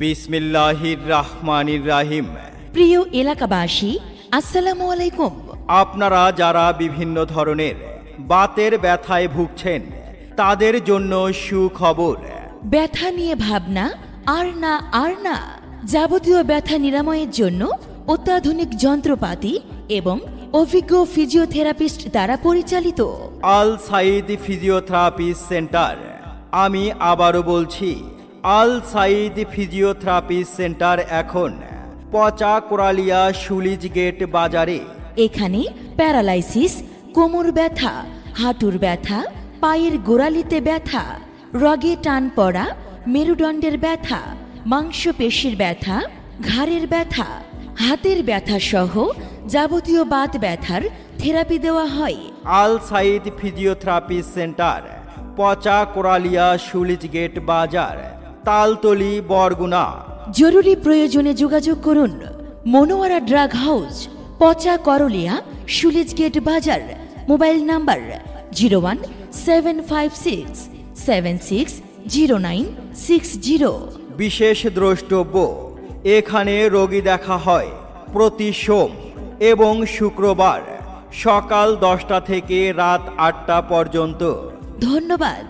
বিসমিল্লাহির রাহমানির রাহিম প্রিয় এলাকাবাসী আসসালামু আলাইকুম। আপনারা যারা বিভিন্ন ধরনের বাতের ব্যথায় ভুগছেন তাদের জন্য সুখবর। ব্যথা নিয়ে ভাবনা আর না আর না। যাবতীয় ব্যথা নিরাময়ের জন্য অত্যাধুনিক যন্ত্রপাতি এবং অভিজ্ঞ ফিজিওথেরাপিস্ট দ্বারা পরিচালিত। Al Saeed physiotherapy centre. আমি আবারও বলছি আল সাইদ ফিজিওথেরাপি সেন্টার এখন পচা কোরালিয়া সুলিজ গেট বাজারে। এখানে প্যারালাইসিস কোমর ব্যথা হাঁটুর ব্যথা পায়ের গোড়ালিতে ব্যথা রগে টান পড়া মেরুদণ্ডের ব্যথা মাংসপেশির ব্যথা ঘাড়ের ব্যথা হাতের ব্যথা সহ যাবতীয় বাত ব্যথার থেরাপি দেওয়া হয়। আল সাইদ ফিজিওথেরাপি সেন্টার পচা কোরালিয়া সুলিজ গেট বাজার। তালতলি বরগুনা। জরুরি প্রয়োজনে যোগাযোগ করুন। মনোয়ারা ড্রাগ হাউস পচা করলিয়া সুলিজ গেট বাজার mobile number zero one seven five six seven six zero nine six zero. বিশেষ দ্রষ্টব্য এখানে রোগী দেখা হয় প্রতি সোম এবং শুক্রবার সকাল দশটা থেকে রাত আটটা পর্যন্ত। ধন্যবাদ।